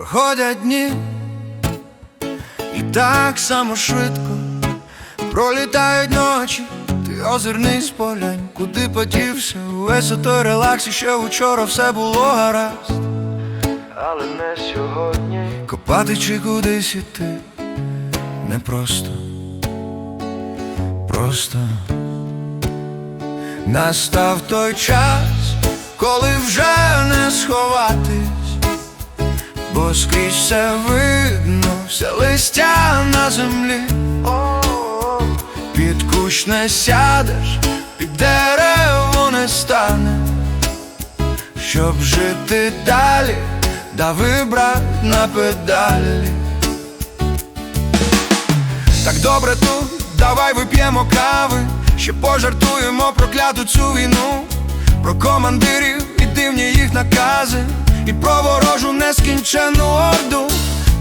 Проходять дні і так само швидко пролітають ночі. Ти озирнись поглянь, куди подівся Увесь отой релакс, і ще вчора все було гаразд. але не сьогодні. Копати чи кудись іти непросто, просто настав той час, коли вже не сховатись, скрізь все видно, все листя на землі, під кущ не сядеш, під дерево не станеш щоб жити далі, дави брат на педалі. Так добре тут, давай вип'ємо кави, ще пожартуємо про кляту цю війну, про командирів і дивні їх накази, і про ворожу нескінченну орду.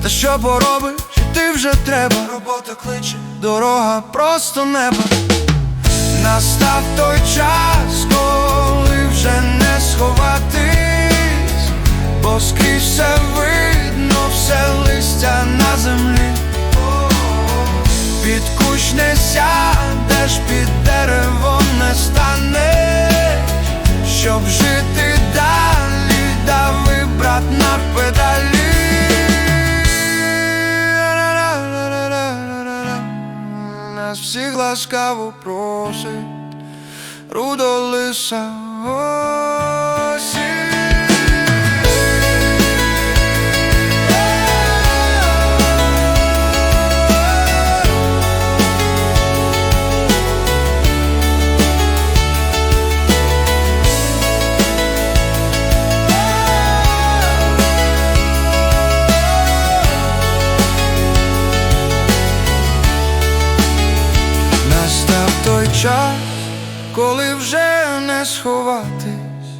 Та що поробиш, ти вже треба, робота кличе, дорога просто небо. Настав той час, коли вже не сховатись, бо скрізь все видно, все листя на землі. Під кущ не сядеш, під деревом не станеш, щоб жити Нас всіх ласкаво просить рудолиса осінь. Час, коли вже не сховатись,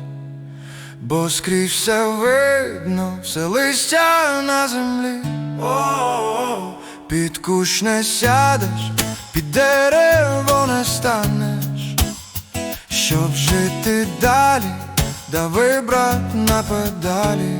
бо скрізь все видно, все листя на землі. О-о-о. Під кущ не сядеш, під дерево не станеш, щоб жити далі, дави брат на педалі.